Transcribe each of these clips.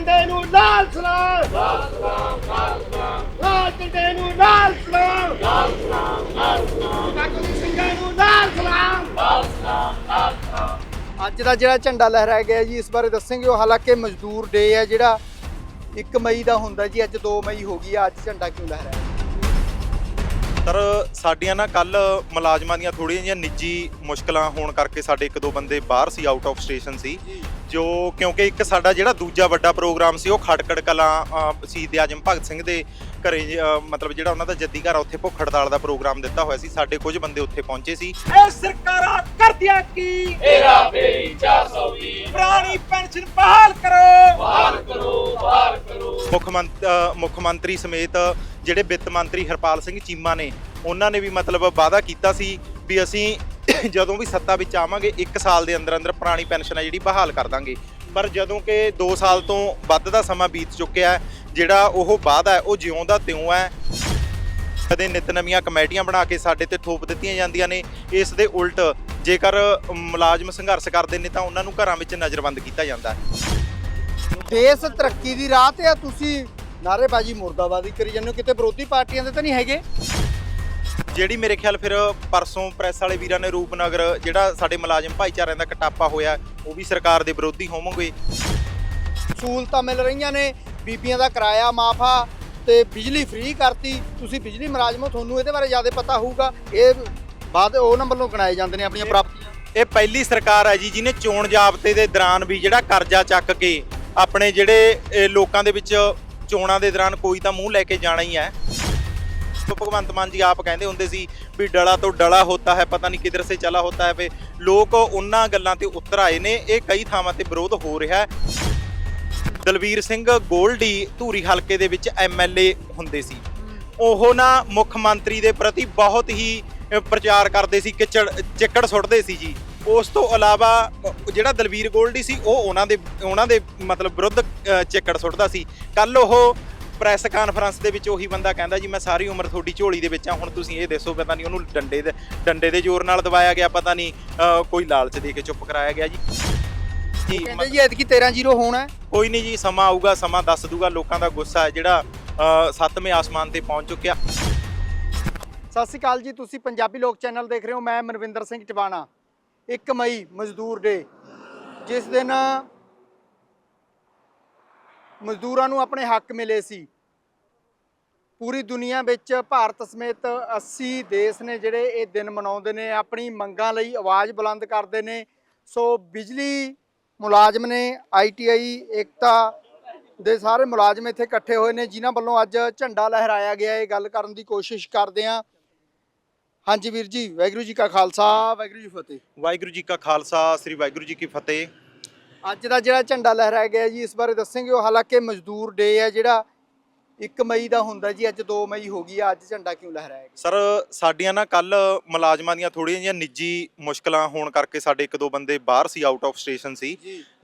ਝੰਡੇ ਨੂੰ ਲਾਲ ਸਲਾਮ। ਲਾਲ ਸਲਾਮ ਲਾਲ ਸਲਾਮ ਲਾਲ ਝੰਡੇ ਨੂੰ ਲਾਲ ਸਲਾਮ। ਲਾਲ ਸਲਾਮ ਲਾਲ ਸਲਾਮ ਕਾਕੂ ਸਿੰਘਾਂ ਨੂੰ ਲਾਲ ਸਲਾਮ। ਅੱਜ ਦਾ ਜਿਹੜਾ ਝੰਡਾ ਲਹਿਰਾਇਆ ਗਿਆ ਜੀ ਇਸ ਬਾਰੇ ਦੱਸਾਂਗੇ ਉਹ ਹਾਲਾਂਕਿ ਮਜ਼ਦੂਰ ਡੇ ਹੈ ਜਿਹੜਾ 1 ਮਈ ਦਾ ਹੁੰਦਾ ਜੀ ਅੱਜ 2 ਮਈ ਹੋ ਗਈ ਆ। ਅੱਜ ਝੰਡਾ ਕਿਉਂ ਲਹਿਰਾਇਆ? ਸਰ ਸਾਡੀਆਂ ਨਾ ਕੱਲ ਮੁਲਾਜ਼ਮਾਂ ਦੀਆਂ ਥੋੜ੍ਹੀਆਂ ਜਿਹੀਆਂ ਨਿੱਜੀ ਮੁਸ਼ਕਲਾਂ ਹੋਣ ਕਰਕੇ ਸਾਡੇ ਇੱਕ ਦੋ ਬੰਦੇ ਬਾਹਰ ਸੀ ਆਊਟ ਆਫ ਸਟੇਸ਼ਨ ਸੀ। ਜੋ ਕਿਉਂਕਿ ਇੱਕ ਸਾਡਾ ਜਿਹੜਾ ਦੂਜਾ ਵੱਡਾ ਪ੍ਰੋਗਰਾਮ ਸੀ ਉਹ ਖੜਕੜ ਕਲਾਂ ਸ਼ਹੀਦ ਆਜਮ ਭਗਤ ਸਿੰਘ ਦੇ ਘਰੇ ਮਤਲਬ ਜਿਹੜਾ ਉਹਨਾਂ ਦਾ ਜੱਦੀ ਘਰ ਉੱਥੇ ਭੁੱਖ ਹੜਤਾਲ ਦਾ ਪ੍ਰੋਗਰਾਮ ਦਿੱਤਾ ਹੋਇਆ ਸੀ। ਸਾਡੇ ਕੁਝ ਬੰਦੇ ਉੱਥੇ ਪਹੁੰਚੇ ਸੀ। ਇਹ ਸਰਕਾਰਾਂ ਕਰਦੀਆਂ ਕੀ? ਤੇਰਾ ਫੇਰੀ 420 ਪੁਰਾਣੀ ਪੈਨਸ਼ਨ ਬਹਾਲ ਕਰੋ। ਬਾਹਰ ਕਰੋ ਬਾਹਰ ਕਰੋ। ਮੁੱਖ ਮੰਤ- ਅ, ਮੁੱਖ ਮੰਤਰੀ ਸਮੇਤ ਜਿਹੜੇ ਵਿੱਤ ਮੰਤਰੀ ਹਰਪਾਲ ਸਿੰਘ ਚੀਮਾ ਨੇ ਉਹਨਾਂ ਨੇ ਵੀ ਮਤਲਬ ਵਾਅਦਾ ਕੀਤਾ ਸੀ ਵੀ ਅਸੀਂ ਜਦੋਂ ਵੀ ਸੱਤਾ ਵਿੱਚ ਆਵਾਂਗੇ 1 ਸਾਲ ਦੇ ਅੰਦਰ ਅੰਦਰ ਪੁਰਾਣੀ ਪੈਨਸ਼ਨ ਹੈ ਜਿਹੜੀ ਬਹਾਲ ਕਰ ਦਾਂਗੇ। ਪਰ ਜਦੋਂ ਕਿ 2 ਸਾਲ ਤੋਂ ਵੱਧ ਦਾ ਸਮਾਂ ਬੀਤ ਚੁੱਕਿਆ ਹੈ, ਜਿਹੜਾ ਉਹ ਵਾਅਦਾ ਹੈ, ਉਹ ਜਿਉਂ ਦਾ ਤਿਉਂ ਹੈ। ਕਦੇ ਨਿਤ ਨਵੀਆਂ ਕਮੇਟੀਆਂ ਬਣਾ ਕੇ ਸਾਡੇ ਤੇ ਥੋਪ ਦਿੱਤੀਆਂ ਜਾਂਦੀਆਂ ਨੇ, ਇਸ ਦੇ ਉਲਟ ਜੇਕਰ ਮੁਲਾਜ਼ਮ ਸੰਘਰਸ਼ ਕਰਦੇ ਨੇ ਤਾਂ ਉਹਨਾਂ ਨੂੰ ਘਰਾਂ ਵਿੱਚ ਨਜ਼ਰਬੰਦ ਕੀਤਾ ਜਾਂਦਾ ਹੈ। ਦੇਸ਼ ਤਰੱਕੀ ਦੀ ਰਾਹ ਤੇ ਆ ਤੁਸੀਂ। ਨਾਰੇਬਾਜ਼ੀ ਮੁਰਦਾਬਾਦੀ ਕਰੀ ਜਾਂਦੇ ਹੋ, ਕਿਤੇ ਵਿਰੋਧੀ ਪਾਰਟੀਆਂ ਦੇ ਤਾਂ ਨਹੀਂ ਹੈਗੇ। ਜਿਹੜੀ ਮੇਰੇ ਖਿਆਲ ਫਿਰ ਪਰਸੋਂ ਪ੍ਰੈਸ ਵਾਲੇ ਵੀਰਾਂ ਨੇ ਰੂਪਨਗਰ ਜਿਹੜਾ ਸਾਡੇ ਮੁਲਾਜ਼ਮ ਭਾਈਚਾਰਿਆਂ ਦਾ ਕਟਾਪਾ ਹੋਇਆ ਉਹ ਵੀ ਸਰਕਾਰ ਦੇ ਵਿਰੋਧੀ ਹੋਵੋਗੇ। ਸਹੂਲਤਾਂ ਮਿਲ ਰਹੀਆਂ ਨੇ ਬੀਬੀਆਂ ਦਾ ਕਿਰਾਇਆ ਮਾਫ ਆ ਤੇ ਬਿਜਲੀ ਫ੍ਰੀ ਕਰਤੀ। ਤੁਸੀਂ ਬਿਜਲੀ ਮੁਲਾਜ਼ਮ ਤੁਹਾਨੂੰ ਇਹਦੇ ਬਾਰੇ ਜ਼ਿਆਦਾ ਪਤਾ ਹੋਊਗਾ। ਇਹ ਬਾਅਦ ਉਹਨਾਂ ਵੱਲੋਂ ਗਣਾਏ ਜਾਂਦੇ ਨੇ ਆਪਣੀਆਂ ਪ੍ਰਾਪਤੀਆਂ। ਇਹ ਪਹਿਲੀ ਸਰਕਾਰ ਹੈ ਜੀ ਜਿਹਨੇ ਚੋਣ ਜਾਬਤੇ ਦੇ ਦੌਰਾਨ ਵੀ ਜਿਹੜਾ ਕਰਜ਼ਾ ਚੱਕ ਕੇ ਆਪਣੇ ਜਿਹੜੇ ਲੋਕਾਂ ਦੇ ਵਿੱਚ ਚੋਣਾਂ ਦੇ ਦੌਰਾਨ ਕੋਈ ਤਾਂ ਮੂੰਹ ਲੈ ਕੇ ਜਾਣਾ ਹੀ ਹੈ। तो ਭਗਵੰਤ ਮਾਨ ਜੀ ਆਪ ਕਹਿੰਦੇ ਹੁੰਦੇ ਸੀ ਵੀ ਡਲਾ ਤੋਂ ਡਲਾ ਹੋਤਾ ਹੈ ਪਤਾ ਨਹੀਂ ਕਿਧਰ ਸੇ ਚਲਾ ਹੋਤਾ ਹੈ ਵੇ। ਲੋਕ ਉਹਨਾਂ ਗੱਲਾਂ ਤੇ ਉਤਰ ਆਏ ਨੇ ਇਹ ਕਈ ਥਾਵਾਂ ਤੇ ਵਿਰੋਧ ਹੋ ਰਿਹਾ ਹੈ। ਦਲਵੀਰ ਸਿੰਘ ਗੋਲਡੀ ਧੂਰੀ ਹਲਕੇ ਦੇ ਵਿੱਚ ਐਮਐਲਏ ਹੁੰਦੇ ਸੀ। ਉਹ ਨਾ ਮੁੱਖ ਮੰਤਰੀ ਦੇ ਪ੍ਰਤੀ ਬਹੁਤ ਹੀ ਪ੍ਰਚਾਰ ਕਰਦੇ ਸੀ ਕਿ ਚਿੱਕੜ ਸੁੱਟਦੇ ਸੀ ਜੀ। ਉਸ ਤੋਂ ਇਲਾਵਾ ਜਿਹੜਾ ਦਲਵੀਰ ਗੋਲਡੀ ਸੀ ਉਹ ਉਹਨਾਂ ਦੇ ਉਹਨਾਂ ਦੇ ਮਤਲਬ ਵਿਰੁੱਧ ਅ, ਚਿੱਕੜ ਸੁੱਟਦਾ ਸੀ। ਕੱਲ ਉਹ ਪ੍ਰੈਸ ਕਾਨਫਰੰਸ ਦੇ ਵਿੱਚ ਉਹੀ ਬੰਦਾ ਕਹਿੰਦਾ ਜੀ ਮੈਂ ਸਾਰੀ ਉਮਰ ਤੁਹਾਡੀ ਝੋਲੀ ਦੇ ਵਿੱਚ ਆ ਹੁਣ ਤੁਸੀਂ ਇਹ ਦੱਸੋ ਪਤਾ ਨਹੀਂ ਉਹਨੂੰ ਡੰਡੇ ਦੇ ਡੰਡੇ ਦੇ ਜ਼ੋਰ ਨਾਲ ਦਬਾਇਆ ਗਿਆ ਪਤਾ ਨਹੀਂ ਕੋਈ ਲਾਲਚ ਦੇ ਕੇ ਚੁੱਪ ਕਰਾਇਆ ਗਿਆ ਜੀ। ਜੀ ਕਹਿੰਦੇ ਜੀ ਐਤਕੀ 13-0 ਹੋਣਾ। ਕੋਈ ਨਹੀਂ ਜੀ ਸਮਾਂ ਆਊਗਾ ਸਮਾਂ ਦੱਸ ਦੂਗਾ ਲੋਕਾਂ ਦਾ ਗੁੱਸਾ ਹੈ ਜਿਹੜਾ ਸੱਤਵੇਂ ਆਸਮਾਨ ਤੇ ਪਹੁੰਚ ਚੁੱਕਿਆ। ਸਤਿ ਸ਼੍ਰੀ ਅਕਾਲ ਜੀ ਤੁਸੀਂ ਪੰਜਾਬੀ ਲੋਕ ਚੈਨਲ ਦੇਖ ਰਹੇ ਹੋ ਮੈਂ ਮਨਵਿੰਦਰ ਸਿੰਘ ਟਿਵਾਣਾ। 1 ਮਈ ਮਜ਼ਦੂਰ ਡੇ ਜਿਸ ਦਿਨ ਮਜ਼ਦੂਰਾਂ ਨੂੰ ਆਪਣੇ ਹੱਕ ਮਿਲੇ ਸੀ। ਪੂਰੀ ਦੁਨੀਆ ਵਿੱਚ ਭਾਰਤ ਸਮੇਤ 80 ਦੇਸ਼ ਨੇ ਜਿਹੜੇ ਇਹ ਦਿਨ ਮਨਾਉਂਦੇ ਨੇ, ਆਪਣੀ ਮੰਗਾਂ ਲਈ ਆਵਾਜ਼ ਬੁਲੰਦ ਕਰਦੇ ਨੇ। ਸੋ ਬਿਜਲੀ ਮੁਲਾਜ਼ਮ ਨੇ ਆਈਟੀਆਈ ਏਕਤਾ ਦੇ ਸਾਰੇ ਮੁਲਾਜ਼ਮ ਇੱਥੇ ਇਕੱਠੇ ਹੋਏ ਨੇ, ਜਿਨ੍ਹਾਂ ਵੱਲੋਂ ਅੱਜ ਝੰਡਾ ਲਹਿਰਾਇਆ ਗਿਆ। ਇਹ ਗੱਲ ਕਰਨ ਦੀ ਕੋਸ਼ਿਸ਼ ਕਰਦੇ ਹਾਂ। ਹਾਂਜੀ ਵੀਰ ਜੀ, ਵਾਹਿਗੁਰੂ ਜੀ ਕਾ ਖਾਲਸਾ, ਵਾਹਿਗੁਰੂ ਜੀ ਫਤਿਹ। ਵਾਹਿਗੁਰੂ ਜੀ ਕਾ ਖਾਲਸਾ, ਸ੍ਰੀ ਵਾਹਿਗੁਰੂ ਜੀ ਕੀ ਫਤਿਹ। ਅੱਜ ਦਾ ਜਿਹੜਾ ਝੰਡਾ ਲਹਿਰਾਇਆ ਗਿਆ ਜੀ ਇਸ ਬਾਰੇ ਦੱਸਾਂਗੇ ਉਹ। ਹਾਲਾਂਕਿ ਮਜ਼ਦੂਰ ਡੇ ਹੈ ਜਿਹੜਾ 1 ਮਈ ਦਾ ਹੁੰਦਾ ਜੀ ਅੱਜ 2 ਮਈ ਹੋ ਗਈ ਆ ਅੱਜ ਝੰਡਾ ਕਿਉਂ ਲਹਿਰਾਇਆ ਗਿਆ? ਸਰ ਸਾਡੀਆਂ ਨਾ ਕੱਲ ਮੁਲਾਜ਼ਮਾਂ ਦੀਆਂ ਥੋੜ੍ਹੀਆਂ ਜਿਹੀਆਂ ਨਿੱਜੀ ਮੁਸ਼ਕਲਾਂ ਹੋਣ ਕਰਕੇ ਸਾਡੇ ਇੱਕ ਦੋ ਬੰਦੇ ਬਾਹਰ ਸੀ ਆਊਟ ਆਫ ਸਟੇਸ਼ਨ ਸੀ।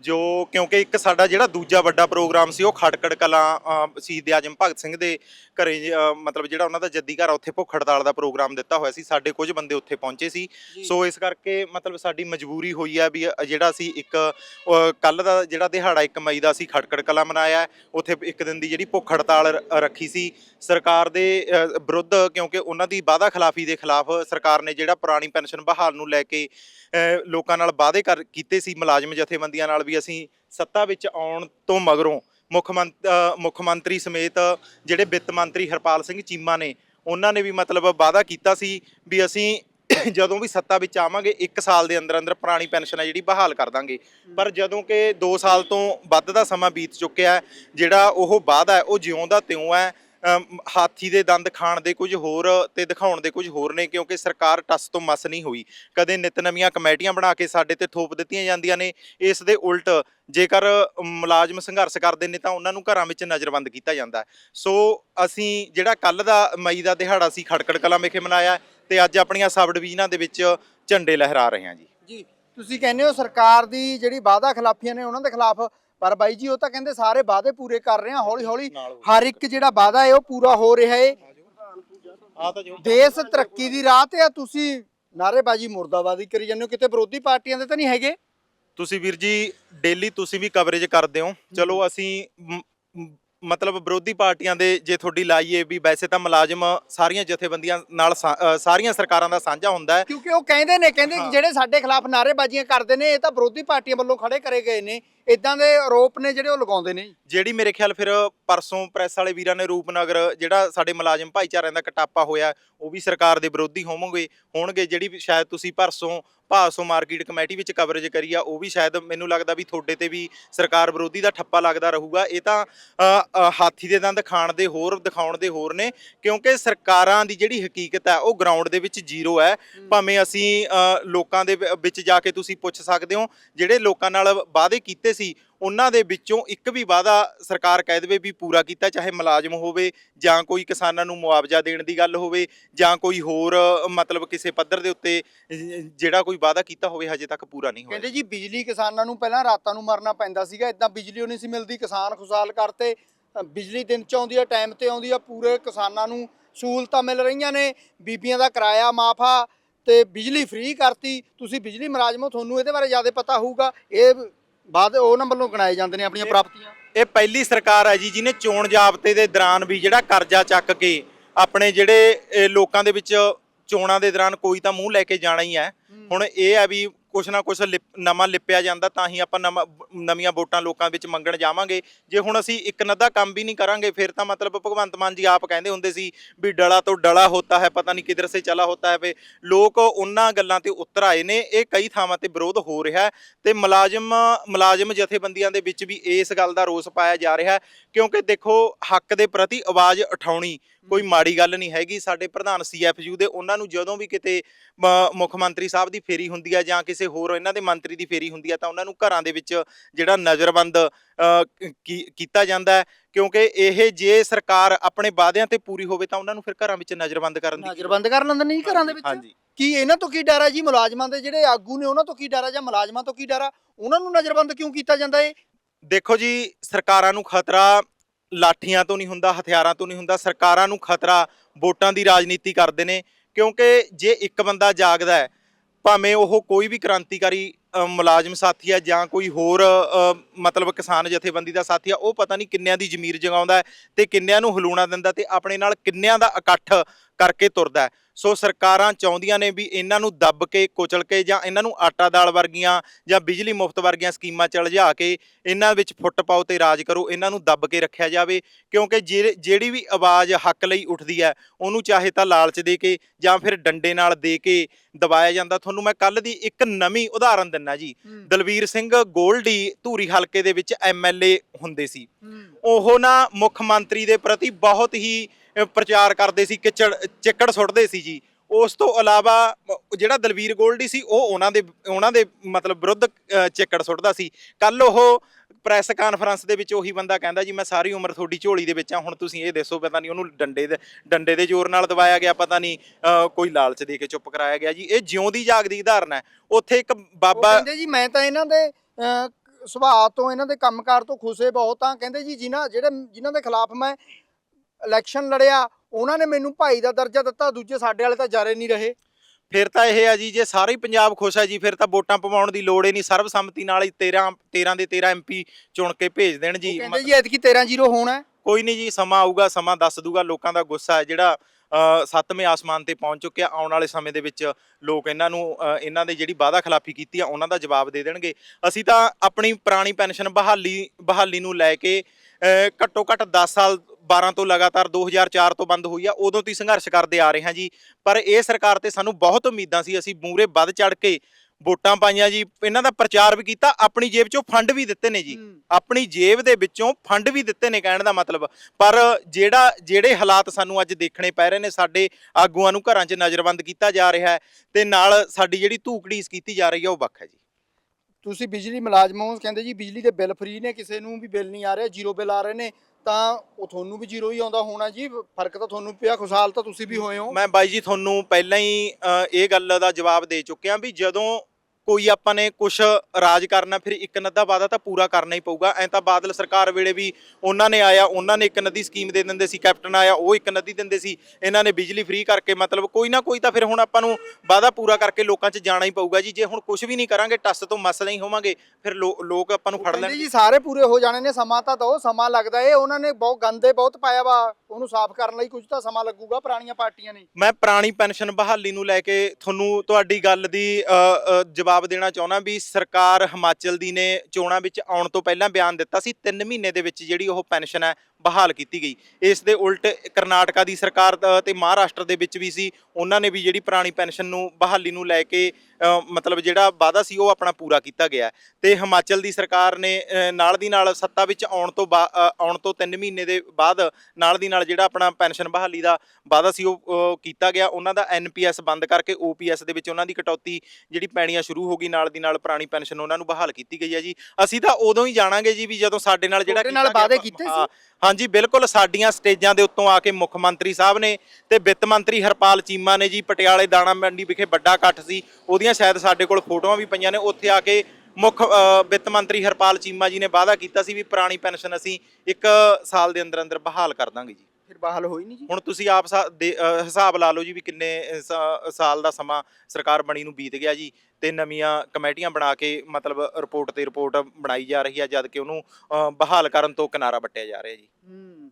ਜੀ ਕਿਉਂਕਿ ਇੱਕ ਸਾਡਾ ਜਿਹੜਾ ਦੂਜਾ ਵੱਡਾ ਪ੍ਰੋਗਰਾਮ ਸੀ ਉਹ ਖੜਕੜ ਕਲਾਂ ਸ਼ਹੀਦ ਆਜਮ ਭਗਤ ਸਿੰਘ ਦੇ ਘਰੇ ਮਤਲਬ ਜਿਹੜਾ ਉਹਨਾਂ ਦਾ ਜੱਦੀ ਘਰ ਆ, ਉੱਥੇ ਭੁੱਖ ਹੜਤਾਲ ਦਾ ਪ੍ਰੋਗਰਾਮ ਦਿੱਤਾ ਹੋਇਆ ਸੀ। ਸਾਡੇ ਕੁਝ ਬੰਦੇ ਉੱਥੇ ਪਹੁੰਚੇ ਸੀ। ਸੋ ਇਸ ਕਰਕੇ ਮਤਲਬ ਸਾਡੀ ਮਜਬੂਰੀ ਹੋਈ ਹੈ ਵੀ ਜਿਹੜਾ ਅਸੀਂ ਇੱਕ ਕੱਲ ਦਾ ਜਿਹੜਾ ਦਿਹਾੜਾ 1 ਮਈ ਦਾ ਅਸੀਂ ਖੜਕੜ ਕਲਾਂ ਮਨਾਇਆ। ਉੱਥੇ ਇੱਕ ਦਿਨ ਦੀ ਜਿਹੜੀ ਭੁੱਖ ਹੜਤਾਲ ਰੱਖੀ ਸੀ। ਸਰਕਾਰ ਦੇ ਵਿਰੁੱਧ ਕਿਉਂਕਿ ਉਹਨਾਂ ਦੀ ਵਾਅਦਾ ਖਿਲਾਫੀ ਦੇ ਖਿਲਾਫ ਸਰਕਾਰ ਨੇ ਜਿਹੜਾ ਪੁਰਾਣੀ ਪੈਨਸ਼ਨ ਬਹਾਲ ਨੂੰ ਲੈ ਕੇ ਲੋਕਾਂ ਨਾਲ ਵਾਅਦੇ ਕਰ ਕੀਤੇ ਸੀ ਮੁਲਾਜ਼ਮ ਜਥੇਬੰਦੀਆਂ ਨਾਲ ਵੀ ਅਸੀਂ ਸੱਤਾ ਵਿੱਚ ਆਉਣ ਤੋਂ ਮਗਰੋਂ ਮੁੱਖ ਮੁੱਖ ਮੰਤਰੀ ਸਮੇਤ ਜਿਹੜੇ ਵਿੱਤ ਮੰਤਰੀ ਹਰਪਾਲ ਸਿੰਘ ਚੀਮਾ ਨੇ ਉਹਨਾਂ ਨੇ ਵੀ ਮਤਲਬ ਵਾਅਦਾ ਕੀਤਾ ਸੀ ਵੀ ਅਸੀਂ ਜਦੋਂ ਵੀ ਸੱਤਾ ਵਿੱਚ ਆਵਾਂਗੇ 1 ਸਾਲ ਦੇ ਅੰਦਰ ਅੰਦਰ ਪੁਰਾਣੀ ਪੈਨਸ਼ਨ ਹੈ ਜਿਹੜੀ ਬਹਾਲ ਕਰ ਦਾਂਗੇ। ਪਰ ਜਦੋਂ ਕਿ 2 ਸਾਲ ਤੋਂ ਵੱਧ ਦਾ ਸਮਾਂ ਬੀਤ ਚੁੱਕਿਆ ਹੈ ਜਿਹੜਾ ਉਹ ਵਾਅਦਾ ਹੈ ਉਹ ਜਿਉਂ ਦਾ ਤਿਉਂ ਹੈ ਹਾਥੀ ਦੇ ਦੰਦ ਖਾਣ ਦੇ ਕੁਝ ਹੋਰ ਤੇ ਦਿਖਾਉਣ ਦੇ ਕੁਝ ਹੋਰ ਨੇ ਕਿਉਂਕਿ ਸਰਕਾਰ ਟਸ ਤੋਂ ਮਸ ਨਹੀਂ ਹੋਈ। ਕਦੇ ਨਿਤ ਨਵੀਆਂ ਕਮੇਟੀਆਂ ਬਣਾ ਕੇ ਸਾਡੇ ਤੇ ਥੋਪ ਦਿੱਤੀਆਂ ਜਾਂਦੀਆਂ ਨੇ, ਇਸ ਦੇ ਉਲਟ ਜੇਕਰ ਮੁਲਾਜ਼ਮ ਸੰਘਰਸ਼ ਕਰਦੇ ਨੇ ਤਾਂ ਉਹਨਾਂ ਨੂੰ ਘਰਾਂ ਵਿੱਚ ਨਜ਼ਰਬੰਦ ਕੀਤਾ ਜਾਂਦਾ ਸੋ ਅਸੀਂ ਜਿਹੜਾ ਕੱਲ ਦਾ ਮਈ ਦਾ ਦਿਹਾੜਾ ਸੀ, ਖੜਕੜ ਕਲਾਂ ਵਿਖੇ ਮਨਾਇਆ ਤੇ ਅੱਜ ਆਪਣੀਆਂ ਸਬ ਡਿਵੀਜ਼ਨਾਂ ਦੇ ਵਿੱਚ ਝੰਡੇ ਲਹਿਰਾ ਰਹੇ ਹਾਂ ਜੀ। ਜੀ, ਤੁਸੀਂ ਕਹਿੰਦੇ ਹੋ ਸਰਕਾਰ ਦੀ ਜਿਹੜੀ ਵਾਅਦਾ ਖਿਲਾਫੀਆਂ ਨੇ, ਉਹਨਾਂ ਦੇ ਖਿਲਾਫ ਪਰ ਬਾਈ ਜੀ ਉਹ ਤਾਂ ਕਹਿੰਦੇ ਸਾਰੇ ਵਾਅਦੇ ਪੂਰੇ ਕਰ ਰਹੇ ਆ ਹੌਲੀ ਹੌਲੀ ਹਰ ਇੱਕ ਜਿਹੜਾ ਵਾਅਦਾ ਹੈ ਉਹ ਪੂਰਾ ਹੋ ਰਿਹਾ ਹੈ ਆ ਤਾਂ ਜੋ ਦੇਸ਼ ਤਰੱਕੀ ਦੀ ਰਾਹ ਤੇ ਆ ਤੁਸੀਂ ਨਾਰੇਬਾਜ਼ੀ ਮੁਰਦਾਬਾਦੀ ਕਰੀ ਜਾਂਦੇ ਹੋ ਕਿਤੇ ਵਿਰੋਧੀ ਪਾਰਟੀਆਂ ਦੇ ਤਾਂ ਨਹੀਂ ਹੈਗੇ? ਤੁਸੀਂ ਵੀਰ ਜੀ ਡੇਲੀ ਤੁਸੀਂ ਵੀ ਕਵਰੇਜ ਕਰਦੇ ਹੋ। ਚਲੋ ਅਸੀਂ ਮਤਲਬ ਵਿਰੋਧੀ ਪਾਰਟੀਆਂ ਦੇ ਜੇ ਤੁਹਾਡੀ ਲਾਈਏ ਵੀ ਵੈਸੇ ਤਾਂ ਮੁਲਾਜ਼ਮ ਸਾਰੀਆਂ ਜਥੇਬੰਦੀਆਂ ਨਾਲ ਸਾਰੀਆਂ ਸਰਕਾਰਾਂ ਦਾ ਸਾਂਝਾ ਹੁੰਦਾ ਹੈ। ਕਿਉਂਕਿ ਉਹ ਕਹਿੰਦੇ ਨੇ ਕਹਿੰਦੇ। ਜਿਹੜੇ ਸਾਡੇ ਖਿਲਾਫ ਨਾਅਰੇਬਾਜ਼ੀਆਂ ਕਰਦੇ ਨੇ ਇਹ ਤਾਂ ਵਿਰੋਧੀ ਪਾਰਟੀਆਂ ਵੱਲੋਂ ਖੜੇ ਕਰੇ ਗਏ ਨੇ। ਇਦਾਂ ਦੇ ਆਰੋਪ ਨੇ ਜਿਹੜੇ ਉਹ ਲਗਾਉਂਦੇ ਨੇ ਜਿਹੜੀ ਮੇਰੇ ਖਿਆਲ ਫਿਰ ਪਰਸੋਂ ਪ੍ਰੈਸ ਵਾਲੇ ਵੀਰਾਂ ਨੇ ਰੂਪਨਗਰ ਜਿਹੜਾ ਸਾਡੇ ਮੁਲਾਜ਼ਮ ਭਾਈਚਾਰਿਆਂ ਦਾ ਕਟਾਪਾ ਹੋਇਆ ਉਹ ਵੀ ਸਰਕਾਰ ਦੇ ਵਿਰੋਧੀ ਹੋਵੋਗੇ ਹੋਣਗੇ। ਜਿਹੜੀ ਸ਼ਾਇਦ ਤੁਸੀਂ ਪਰਸੋਂ ਭਾਸੋਂ ਮਾਰਕੀਟ ਕਮੇਟੀ ਵਿੱਚ ਕਵਰੇਜ ਕਰੀ ਆ ਉਹ ਵੀ ਸ਼ਾਇਦ ਮੈਨੂੰ ਲੱਗਦਾ ਵੀ ਤੁਹਾਡੇ ਤੇ ਵੀ ਸਰਕਾਰ ਵਿਰੋਧੀ ਦਾ ਠੱਪਾ ਲੱਗਦਾ ਰਹੂਗਾ। ਇਹ ਤਾਂ ਹਾਥੀ ਦੇ ਦੰਦ ਖਾਣ ਦੇ ਹੋਰ ਦਿਖਾਉਣ ਦੇ ਹੋਰ ਨੇ ਕਿਉਂਕਿ ਸਰਕਾਰਾਂ ਦੀ ਜਿਹੜੀ ਹਕੀਕਤ ਹੈ ਉਹ ਗਰਾਊਂਡ ਦੇ ਵਿੱਚ ਜ਼ੀਰੋ ਹੈ। ਭਾਵੇਂ ਅਸੀਂ ਲੋਕਾਂ ਦੇ ਵਿੱਚ ਜਾ ਕੇ ਤੁਸੀਂ ਪੁੱਛ ਸਕਦੇ ਹੋ ਜਿਹੜੇ ਲੋਕਾਂ ਨਾਲ ਵਾਅਦੇ ਕੀਤੇ ਸੀ, ਉਹਨਾਂ ਦੇ ਵਿੱਚੋਂ ਇੱਕ ਵੀ ਵਾਅਦਾ ਸਰਕਾਰ ਕਹਿ ਦੇਵੇ ਵੀ ਪੂਰਾ ਕੀਤਾ, ਚਾਹੇ ਮੁਲਾਜ਼ਮ ਹੋਵੇ ਜਾਂ ਕੋਈ ਕਿਸਾਨਾਂ ਨੂੰ ਮੁਆਵਜ਼ਾ ਦੇਣ ਦੀ ਗੱਲ ਹੋਵੇ ਜਾਂ ਕੋਈ ਹੋਰ, ਮਤਲਬ ਕਿਸੇ ਪੱਧਰ ਦੇ ਉੱਤੇ ਜਿਹੜਾ ਕੋਈ ਵਾਅਦਾ ਕੀਤਾ ਹੋਵੇ, ਹਜੇ ਤੱਕ ਪੂਰਾ ਨਹੀਂ ਹੋਇਆ। ਕਹਿੰਦੇ ਜੀ ਬਿਜਲੀ ਕਿਸਾਨਾਂ ਨੂੰ ਪਹਿਲਾਂ ਰਾਤਾਂ ਨੂੰ ਮਰਨਾ ਪੈਂਦਾ ਸੀਗਾ ਇਦਾਂ ਬਿਜਲੀ ਉਹ ਨਹੀਂ ਸੀ ਮਿਲਦੀ, ਕਿਸਾਨ ਖੁਸ਼ਹਾਲ ਕਰਤੇ। ਬਿਜਲੀ ਦਿਨ ਚ ਆਉਂਦੀ ਆ, ਟਾਈਮ ਤੇ ਆਉਂਦੀ ਆ, ਪੂਰੇ ਕਿਸਾਨਾਂ ਨੂੰ ਸਹੂਲਤਾਂ ਮਿਲ ਰਹੀਆਂ ਨੇ, ਬੀਬੀਆਂ ਦਾ ਕਿਰਾਇਆ ਮਾਫਾ ਤੇ ਬਿਜਲੀ ਫ੍ਰੀ ਕਰਤੀ। ਤੁਸੀਂ ਬਿਜਲੀ ਮੁਲਾਜ਼ਮੋ ਤੁਹਾਨੂੰ ਇਹਦੇ ਬਾਰੇ ਜ਼ਿਆਦਾ ਪਤਾ ਹੋਊਗਾ। ਇਹ ਬਾਅਦ ਉਹਨਾਂ ਵੱਲੋਂ ਗਣਾਏ ਜਾਂਦੇ ਨੇ ਆਪਣੀਆਂ ਪ੍ਰਾਪਤੀਆਂ। ਇਹ ਪਹਿਲੀ ਸਰਕਾਰ ਹੈ ਜੀ ਜਿਹਨੇ ਚੋਣ ਜਾਬਤੇ ਦੇ ਦੌਰਾਨ ਵੀ ਜਿਹੜਾ ਕਰਜ਼ਾ ਚੱਕ ਕੇ ਆਪਣੇ ਜਿਹੜੇ ਇਹ ਲੋਕਾਂ ਦੇ ਵਿੱਚ ਚੋਣਾਂ ਦੇ ਦੌਰਾਨ ਕੋਈ ਤਾਂ ਮੂੰਹ ਲੈ ਕੇ ਜਾਣਾ ਹੀ। ਹੈ। ਹੁਣ ਇਹ ਹੈ ਵੀ ਕੁਛ ਨਾ ਕੁਛ ਲਿਪ- ਨਵਾਂ ਲਿਪਿਆ ਜਾਂਦਾ, ਤਾਂ ਹੀ ਆਪਾਂ ਨਵਾਂ ਨਵੀਆਂ ਵੋਟਾਂ ਲੋਕਾਂ ਵਿੱਚ ਮੰਗਣ ਜਾਵਾਂਗੇ। ਜੇ ਹੁਣ ਅਸੀਂ ਇੱਕ ਨੱਦਾ ਕੰਮ ਵੀ ਨਹੀਂ ਕਰਾਂਗੇ, ਫਿਰ ਤਾਂ ਮਤਲਬ ਭਗਵੰਤ ਮਾਨ ਜੀ ਆਪ ਕਹਿੰਦੇ ਹੁੰਦੇ ਸੀ ਵੀ ਡਲਾ ਤੋਂ ਡਲਾ ਹੋਤਾ ਹੈ, ਪਤਾ ਨਹੀਂ ਕਿੱਧਰ ਸੇ ਚਲਾ ਹੋਤਾ ਹੈ। ਵੇ ਲੋਕ ਉਹਨਾਂ ਗੱਲਾਂ ਤੇ ਉਤਰ ਆਏ ਨੇ, ਇਹ ਕਈ ਥਾਵਾਂ ਤੇ ਵਿਰੋਧ ਹੋ ਰਿਹਾ ਹੈ ਤੇ ਮੁਲਾਜ਼ਮ ਮੁਲਾਜ਼ਮ ਜਥੇਬੰਦੀਆਂ ਦੇ ਵਿੱਚ ਵੀ ਇਸ ਗੱਲ ਦਾ ਰੋਸ ਪਾਇਆ ਜਾ ਰਿਹਾ ਹੈ, ਕਿਉਂਕਿ ਦੇਖੋ ਹੱਕ ਦੇ ਪ੍ਰਤੀ ਆਵਾਜ਼ ਉਠਾਉਣੀ ਕੋਈ ਮਾੜੀ ਗੱਲ ਨਹੀਂ ਹੈਗੀ ਸਾਡੇ ਪ੍ਰਧਾਨ ਸੀਐਫਯੂ ਦੇ ਉਹਨਾਂ ਨੂੰ ਜਦੋਂ ਵੀ ਕਿਤੇ ਮੁੱਖ ਮੰਤਰੀ ਸਾਹਿਬ ਦੀ ਫੇਰੀ ਹੁੰਦੀ ਹੈ ਜਾਂ ਕਿਸੇ ਹੋਰ ਇਹਨਾਂ ਦੇ ਮੰਤਰੀ ਦੀ ਫੇਰੀ ਹੁੰਦੀ ਹੈ ਤਾਂ ਉਹਨਾਂ ਨੂੰ ਘਰਾਂ ਦੇ ਵਿੱਚ ਜਿਹੜਾ ਨਜ਼ਰਬੰਦ ਕੀਤਾ ਜਾਂਦਾ ਹੈ। ਕਿਉਂਕਿ ਇਹ ਜੇ ਸਰਕਾਰ ਆਪਣੇ ਵਾਅਦਿਆਂ ਤੇ ਪੂਰੀ ਹੋਵੇ ਤਾਂ ਉਹਨਾਂ ਨੂੰ ਫਿਰ ਘਰਾਂ ਵਿੱਚ ਨਜ਼ਰਬੰਦ ਕਰਨ ਦੀ ਨਜ਼ਰਬੰਦ ਕਰ ਲੈਂਦੇ ਨਹੀਂ ਘਰਾਂ ਦੇ ਵਿੱਚ? ਹਾਂਜੀ। ਕੀ ਇਹਨਾਂ ਤੋਂ ਕੀ ਡਰ ਹੈ ਜੀ? ਮੁਲਾਜ਼ਮਾਂ ਦੇ ਜਿਹੜੇ ਆਗੂ ਨੇ ਉਹਨਾਂ ਤੋਂ ਕੀ ਡਰ ਹੈ ਜਾਂ ਮੁਲਾਜ਼ਮਾਂ ਤੋਂ ਕੀ ਡਰ ਆ? ਉਹਨਾਂ ਨੂੰ ਨਜ਼ਰਬੰਦ ਕਿਉਂ ਕੀਤਾ ਜਾਂਦਾ ਏ ਦੇਖੋ ਜੀ ਸਰਕਾਰਾਂ ਨੂੰ ਖਤਰਾ ਲਾਠੀਆਂ ਤੋਂ ਨਹੀਂ ਹੁੰਦਾ, ਹਥਿਆਰਾਂ ਤੋਂ ਨਹੀਂ ਹੁੰਦਾ, ਸਰਕਾਰਾਂ ਨੂੰ ਖਤਰਾ, ਵੋਟਾਂ ਦੀ ਰਾਜਨੀਤੀ ਕਰਦੇ ਨੇ, ਕਿਉਂਕਿ ਜੇ ਇੱਕ ਬੰਦਾ ਜਾਗਦਾ ਹੈ, ਭਾਵੇਂ ਉਹ ਕੋਈ ਵੀ ਕ੍ਰਾਂਤੀਕਾਰੀ ਮੁਲਾਜ਼ਮ ਸਾਥੀ ਆ ਜਾਂ ਕੋਈ ਹੋਰ ਮਤਲਬ ਕਿਸਾਨ ਜਥੇਬੰਦੀ ਦਾ ਸਾਥੀ ਆ ਉਹ ਪਤਾ ਨਹੀਂ ਕਿੰਨਿਆਂ ਦੀ ਜ਼ਮੀਰ ਜਗਾਉਂਦਾ ਹੈ ਤੇ ਕਿੰਨਿਆਂ ਨੂੰ ਹਲੂਣਾ ਦਿੰਦਾ ਤੇ ਆਪਣੇ ਨਾਲ ਕਿੰਨਿਆਂ ਦਾ ਇਕੱਠ ਕਰਕੇ ਤੁਰਦਾ। ਸੋ ਸਰਕਾਰਾਂ ਚਾਹੁੰਦੀਆਂ ਨੇ ਵੀ ਇਹਨਾਂ ਨੂੰ ਦੱਬ ਕੇ ਕੁਚਲ ਕੇ ਜਾਂ ਇਹਨਾਂ ਨੂੰ ਆਟਾ ਦਾਲ ਵਰਗੀਆਂ ਜਾਂ ਬਿਜਲੀ ਮੁਫਤ ਵਰਗੀਆਂ ਸਕੀਮਾਂ ਚ ਉਲਝਾ ਕੇ ਇਹਨਾਂ ਵਿੱਚ ਫੁੱਟ ਪਾਓ ਤੇ ਰਾਜ ਕਰੋ ਇਹਨਾਂ ਨੂੰ ਦੱਬ ਕੇ ਰੱਖਿਆ ਜਾਵੇ। ਕਿਉਂਕਿ ਜਿਹੜੇ- ਵੀ ਆਵਾਜ਼ ਹੱਕ ਲਈ ਉੱਠਦੀ ਹੈ ਉਹਨੂੰ ਚਾਹੇ ਤਾਂ ਲਾਲਚ ਦੇ ਕੇ ਜਾਂ ਫਿਰ ਡੰਡੇ ਨਾਲ ਦੇ ਕੇ ਦਬਾਇਆ ਜਾਂਦਾ। ਤੁਹਾਨੂੰ ਮੈਂ ਕੱਲ ਦੀ ਇੱਕ ਨਵੀਂ ਉਦਾਹਰਨ ਦਿੰਨਾ ਜੀ। ਦਲਵੀਰ ਸਿੰਘ ਗੋਲਡੀ ਧੂਰੀ ਹਲਕੇ ਦੇ ਵਿੱਚ ਐਮਐਲਏ ਹੁੰਦੇ ਸੀ। ਉਹ ਨਾ ਮੁੱਖ ਮੰਤਰੀ ਦੇ ਪ੍ਰਤੀ ਬਹੁਤ ਹੀ ਪ੍ਰਚਾਰ ਕਰਦੇ ਸੀ ਕਿ ਚੜ- ਚਿੱਕੜ ਸੁੱਟਦੇ ਸੀ ਜੀ। ਉਸ ਤੋਂ ਇਲਾਵਾ ਜਿਹੜਾ ਦਲਵੀਰ ਗੋਲਡੀ ਸੀ ਉਹ ਉਹਨਾਂ ਦੇ ਉਹਨਾਂ ਦੇ ਮਤਲਬ ਵਿਰੁੱਧ ਚਿੱਕੜ ਸੁੱਟਦਾ ਸੀ। ਕੱਲ ਉਹ ਪ੍ਰੈਸ ਕਾਨਫਰੰਸ ਦੇ ਵਿੱਚ ਉਹੀ ਬੰਦਾ ਕਹਿੰਦਾ ਜੀ ਮੈਂ ਸਾਰੀ ਉਮਰ ਤੁਹਾਡੀ ਝੋਲੀ ਦੇ ਵਿੱਚ ਆ ਹੁਣ ਤੁਸੀਂ ਇਹ ਦੱਸੋ ਪਤਾ ਨਹੀਂ ਉਹਨੂੰ ਡੰਡੇ ਦੇ ਡੰਡੇ ਦੇ ਜ਼ੋਰ ਨਾਲ ਦਬਾਇਆ ਗਿਆ ਪਤਾ ਨਹੀਂ ਕੋਈ ਲਾਲਚ ਦੇ ਕੇ ਚੁੱਪ ਕਰਾਇਆ ਗਿਆ ਜੀ। ਇਹ ਜਿਉਂਦੀ ਜਾਗਦੀ ਉਦਾਹਰਨ ਹੈ। ਉੱਥੇ ਇੱਕ ਬਾਬਾ ਕਹਿੰਦੇ ਜੀ ਮੈਂ ਤਾਂ ਇਹਨਾਂ ਦੇ ਸੁਭਾਅ ਤੋਂ ਇਹਨਾਂ ਦੇ ਕੰਮਕਾਰ ਤੋਂ ਖੁਸ਼ੇ ਬਹੁਤ ਆ ਕਹਿੰਦੇ ਜੀ ਜਿਨ੍ਹਾਂ ਜਿਹੜੇ ਜਿਨ੍ਹਾਂ ਦੇ ਖਿਲਾਫ ਮੈਂ ਇਲੈਕਸ਼ਨ ਲੜਿਆ ਉਹਨਾਂ ਨੇ ਮੈਨੂੰ ਭਾਈ ਦਾ ਦਰਜਾ ਦਿੱਤਾ ਦੂਜੇ ਸਾਡੇ ਵਾਲੇ ਤਾਂ ਜਾਰੇ ਨਹੀਂ ਰਹੇ। ਫਿਰ ਤਾਂ ਇਹ ਆ ਜੀ ਜੇ ਸਾਰੇ ਹੀ ਪੰਜਾਬ ਖੁਸ਼ ਹੈ ਜੀ ਫਿਰ ਤਾਂ ਵੋਟਾਂ ਪਵਾਉਣ ਦੀ ਲੋੜ ਹੀ ਨਹੀਂ ਸਰਬਸੰਮਤੀ ਨਾਲ ਹੀ 13 13 ਦੇ 13 ਐਮਪੀ ਚੁਣ ਕੇ ਭੇਜ ਦੇਣ ਜੀ। ਕਹਿੰਦੇ ਜੀ ਐਤਕੀ 13-0 ਹੋਣਾ। ਕੋਈ ਨਹੀਂ ਜੀ ਸਮਾਂ ਆਊਗਾ ਸਮਾਂ ਦੱਸ ਦੂਗਾ ਲੋਕਾਂ ਦਾ ਗੁੱਸਾ ਹੈ ਜਿਹੜਾ ਸੱਤਵੇਂ ਆਸਮਾਨ ਤੇ ਪਹੁੰਚ ਚੁੱਕਿਆ ਆਉਣ ਵਾਲੇ ਸਮੇਂ ਦੇ ਵਿੱਚ ਲੋਕ ਇਹਨਾਂ ਨੂੰ ਇਹਨਾਂ ਦੇ ਜਿਹੜੀ ਵਾਅਦਾ ਖਿਲਾਫੀ ਕੀਤੀ ਆ ਉਹਨਾਂ ਦਾ ਜਵਾਬ ਦੇ ਦੇਣਗੇ। ਅਸੀਂ ਤਾਂ ਆਪਣੀ ਪੁਰਾਣੀ ਪੈਨਸ਼ਨ ਬਹਾਲੀ ਬਹਾਲੀ ਨੂੰ ਲੈ ਕੇ ਘੱਟੋ ਘੱਟ 10 ਸਾਲ 12 ਤੋਂ ਲਗਾਤਾਰ 2004 ਤੋਂ ਬੰਦ ਹੋਈ ਆ ਉਦੋਂ ਤੋਂ ਹੀ ਸੰਘਰਸ਼ ਕਰਦੇ ਆ ਰਹੇ ਹਾਂ ਜੀ। ਪਰ ਇਹ ਸਰਕਾਰ ਤੇ ਸਾਨੂੰ ਬਹੁਤ ਉਮੀਦਾਂ ਸੀ ਅਸੀਂ ਮੂਰੇ ਵੱਧ ਚੜ ਕੇ ਵੋਟਾਂ ਪਾਈਆਂ ਜੀ ਇਹਨਾਂ ਦਾ ਪ੍ਰਚਾਰ ਵੀ ਕੀਤਾ ਆਪਣੀ ਜੇਬ ਚੋਂ ਫੰਡ ਵੀ ਦਿੱਤੇ ਨੇ ਜੀ। ਆਪਣੀ ਜੇਬ ਦੇ ਵਿੱਚੋਂ ਫੰਡ ਵੀ ਦਿੱਤੇ ਨੇ ਕਹਿਣ ਦਾ ਮਤਲਬ। ਪਰ ਜਿਹੜਾ ਜਿਹੜੇ ਹਾਲਾਤ ਸਾਨੂੰ ਅੱਜ ਦੇਖਣੇ ਪੈ ਰਹੇ ਨੇ ਸਾਡੇ ਆਗੂਆਂ ਨੂੰ ਘਰਾਂ 'ਚ ਨਜ਼ਰਬੰਦ ਕੀਤਾ ਜਾ ਰਿਹਾ ਹੈ ਤੇ ਨਾਲ ਸਾਡੀ ਜਿਹੜੀ ਧੂਕੜੀਸ ਕੀਤੀ ਜਾ ਰਹੀ ਹੈ ਉਹ ਵੱਖ ਹੈ ਜੀ। ਤੁਸੀਂ ਬਿਜਲੀ ਮੁਲਾਜ਼ਮ ਹੋ ਕਹਿੰਦੇ ਜੀ ਬਿਜਲੀ ਦੇ ਬਿੱਲ ਫ੍ਰੀ ਨੇ ਕਿਸੇ ਨੂੰ ਵੀ ਬਿੱਲ ਨਹੀਂ ਆ ਰਿਹਾ ਜ਼ੀਰੋ ਬਿੱਲ ਆ ਰਹੇ ਨੇ ਤਾਂ ਉਹ ਤੁਹਾਨੂੰ ਵੀ ਜ਼ੀਰੋ ਹੀ ਆਉਂਦਾ ਹੋਣਾ ਜੀ ਫ਼ਰਕ ਤਾਂ ਤੁਹਾਨੂੰ ਪਿਆ ਖੁਸ਼ਹਾਲ ਤਾਂ ਤੁਸੀਂ ਵੀ ਹੋਏ ਹੋ। ਮੈਂ ਬਾਈ ਜੀ ਤੁਹਾਨੂੰ ਪਹਿਲਾਂ ਹੀ ਅ, ਇਹ ਗੱਲ ਦਾ ਜਵਾਬ ਦੇ ਚੁੱਕਿਆ ਵੀ ਜਦੋਂ ਕੋਈ ਆਪਾਂ ਨੇ ਕੁਝ ਰਾਜ ਕਰਨਾ ਫਿਰ ਇੱਕ ਨੱਦਾ ਵਾਦਾ ਤਾਂ ਪੂਰਾ ਕਰਨਾ ਹੀ ਪਊਗਾ। ਐਂ ਤਾਂ ਬਾਦਲ ਸਰਕਾਰ ਵੇਲੇ ਵੀ ਉਹਨਾਂ ਨੇ ਆਇਆ ਉਹਨਾਂ ਨੇ ਇੱਕ ਨਦੀ ਸਕੀਮ ਦੇ ਦਿੰਦੇ ਸੀ ਕੈਪਟਨ ਆਇਆ ਉਹ ਇੱਕ ਨਦੀ ਦਿੰਦੇ ਸੀ। ਇਹਨਾਂ ਨੇ ਬਿਜਲੀ ਫ੍ਰੀ ਕਰਕੇ ਮਤਲਬ ਕੋਈ ਨਾ ਕੋਈ ਤਾਂ ਫਿਰ ਹੁਣ ਆਪਾਂ ਨੂੰ ਵਾਦਾ ਪੂਰਾ ਕਰਕੇ ਲੋਕਾਂ 'ਚ ਜਾਣਾ ਹੀ ਪਊਗਾ ਜੀ। ਜੇ ਹੁਣ ਕੁਝ ਵੀ ਨਹੀਂ ਕਰਾਂਗੇ ਟੱਸ ਤੋਂ ਮਸਲੇ ਹੀ ਹੋਵਾਂਗੇ ਫਿਰ ਲੋਕ ਆਪਾਂ ਨੂੰ ਫੜ ਲੈਣਗੇ ਜੀ ਸਾਰੇ ਪੂਰੇ ਹੋ ਜਾਣੇ ਨੇ ਸਮਾਂ ਤਾਂ ਦੋ ਸਮਾਂ ਲੱਗਦਾ ਏ। ਉਹਨਾਂ ਨੇ ਬਹੁਤ ਗੰਦੇ ਬਹੁਤ ਪਾਇਆ ਵਾ। ਉਹਨੂੰ ਸਾਫ਼ ਕਰਨ ਲਈ ਕੁਝ ਤਾਂ ਸਮਾਂ ਲੱਗੂਗਾ ਪੁਰਾਣੀਆਂ ਪਾਰਟੀਆਂ ਨੇ। ਮੈਂ ਪੁਰਾਣੀ ਪੈਨਸ਼ਨ ਬਹਾਲੀ ਨੂੰ ਲੈ ਕੇ ਤੁਹਾਨੂੰ ਤੁਹਾਡੀ ਗੱਲ ਦੀ ਅ, ਜਵਾਬ ਦੇਣਾ ਚਾਹੁੰਦਾ ਵੀ ਸਰਕਾਰ ਹਿਮਾਚਲ ਦੀ ਨੇ ਚੋਣਾਂ ਵਿੱਚ ਆਉਣ ਤੋਂ ਪਹਿਲਾਂ ਬਿਆਨ ਦਿੱਤਾ ਸੀ। 3 ਮਹੀਨੇ ਦੇ ਵਿੱਚ ਜਿਹੜੀ ਉਹ ਪੈਨਸ਼ਨ ਹੈ ਬਹਾਲ ਕੀਤੀ ਗਈ। ਇਸ ਦੇ ਉਲਟ ਕਰਨਾਟਕਾ ਦੀ ਸਰਕਾਰ ਤੇ ਮਹਾਰਾਸ਼ਟਰ ਦੇ ਵਿੱਚ ਵੀ ਸੀ। ਉਹਨਾਂ ਨੇ ਵੀ ਜਿਹੜੀ ਪੁਰਾਣੀ ਪੈਨਸ਼ਨ ਨੂੰ ਬਹਾਲੀ ਨੂੰ ਲੈ ਕੇ ਮਤਲਬ ਜਿਹੜਾ ਵਾਅਦਾ ਸੀ ਉਹ ਆਪਣਾ ਪੂਰਾ ਕੀਤਾ ਗਿਆ। ਤੇ ਹਿਮਾਚਲ ਦੀ ਸਰਕਾਰ ਨੇ ਨਾਲ ਦੀ ਨਾਲ ਸੱਤਾ ਵਿੱਚ ਆਉਣ ਤੋਂ ਆਉਣ ਤੋਂ 3 ਮਹੀਨੇ ਦੇ ਬਾਅਦ ਨਾਲ ਦੀ ਨਾਲ ਜਿਹੜਾ ਆਪਣਾ ਪੈਨਸ਼ਨ ਬਹਾਲੀ ਦਾ ਵਾਅਦਾ ਸੀ ਉਹ ਕੀਤਾ ਗਿਆ। ਉਹਨਾਂ ਦਾ ਐਨਪੀਐਸ ਬੰਦ ਕਰਕੇ ਓਪੀਐਸ ਦੇ ਵਿੱਚ ਉਹਨਾਂ ਦੀ ਕਟੌਤੀ ਜਿਹੜੀ ਪੈਣੀਆਂ ਸ਼ੁਰੂ ਹੋ ਗਈ ਨਾਲ ਦੀ ਨਾਲ ਪੁਰਾਣੀ ਪੈਨਸ਼ਨ ਉਹਨਾਂ ਨੂੰ ਬਹਾਲ ਕੀਤੀ ਗਈ ਹੈ ਜੀ। ਅਸੀਂ ਤਾਂ ਉਦੋਂ ਹੀ ਜਾਣਾਂਗੇ ਜੀ ਵੀ ਜਦੋਂ ਸਾਡੇ ਨਾਲ ਜਿਹੜਾ ਨਾਲ ਕੀਤਾ ਗਿਆ ਵਾਅਦੇ ਕੀਤੇ ਸੀ? ਹਾਂਜੀ, ਬਿਲਕੁਲ ਸਾਡੀਆਂ ਸਟੇਜਾਂ ਦੇ ਉੱਤੋਂ ਆ ਕੇ ਮੁੱਖ ਮੰਤਰੀ ਸਾਹਿਬ ਨੇ ਤੇ ਵਿੱਤ ਮੰਤਰੀ ਹਰਪਾਲ ਚੀਮਾ ਨੇ ਜੀ, ਪਟਿਆਲੇ ਦਾਣਾ ਮੰਡੀ ਵਿਖੇ ਵੱਡਾ ਇਕੱਠ ਸੀ। ਉਹਦੀਆਂ ਸ਼ਾਇਦ ਸਾਡੇ ਕੋਲ ਫੋਟੋਆਂ ਵੀ ਪਈਆਂ ਨੇ। ਉੱਥੇ ਆ ਕੇ ਮੁੱਖ ਵਿੱਤ ਮੰਤਰੀ ਹਰਪਾਲ ਚੀਮਾ ਜੀ ਨੇ ਵਾਅਦਾ ਕੀਤਾ ਸੀ ਵੀ ਪੁਰਾਣੀ ਪੈਨਸ਼ਨ ਅਸੀਂ ਇੱਕ ਸਾਲ ਦੇ ਅੰਦਰ ਅੰਦਰ ਬਹਾਲ ਕਰ ਦਾਂਗੇ ਜੀ। ਫਿਰ ਬਹਾਲ ਹੋਈ ਨਹੀਂ ਜੀ। ਹੁਣ ਤੁਸੀਂ ਆਪ ਸਾ- ਦੇ- ਅ, ਹਿਸਾਬ ਲਾ ਲਓ ਜੀ ਵੀ ਕਿੰਨੇ ਸਾ- ਸਾਲ ਦਾ ਸਮਾਂ ਸਰਕਾਰ ਬਣੀ ਨੂੰ ਬੀਤ ਗਿਆ ਜੀ ਤੇ ਨਵੀਆਂ ਕਮੇਟੀਆਂ ਬਣਾ ਕੇ ਮਤਲਬ ਰਿਪੋਰਟ ਤੇ ਰਿਪੋਰਟ ਬਣਾਈ ਜਾ ਰਹੀ ਹੈ ਜਦ ਕਿ ਉਹਨੂੰ ਅ, ਬਹਾਲ ਕਰਨ ਤੋਂ ਕਿਨਾਰਾ ਵੱਟਿਆ ਜਾ ਰਿਹਾ ਜੀ। ਹੂੰ।